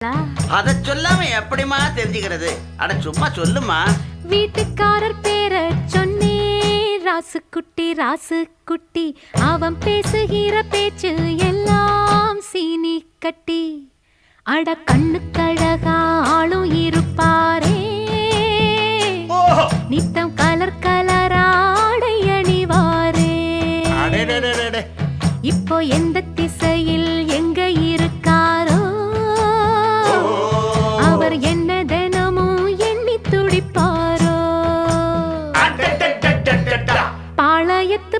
அத சொல்லாம எப்படிமா தெரிஞ்சுக்கிறது? அட சும்மா சொல்லுமா வீட்டுக்காரர் பேர சொன்னே ராசு குட்டி ராசு குட்டி அவன் பேசுகிற பேச்சு எல்லாம் சீனி கட்டி. அட கண்ணுக்கழகா ஆளும் இருப்பாரே. நித்தம் கலர் கலராடை அணிவாரே. இப்போ எந்த திசையில் எங்க இருக்க? பஞ்சாயத்து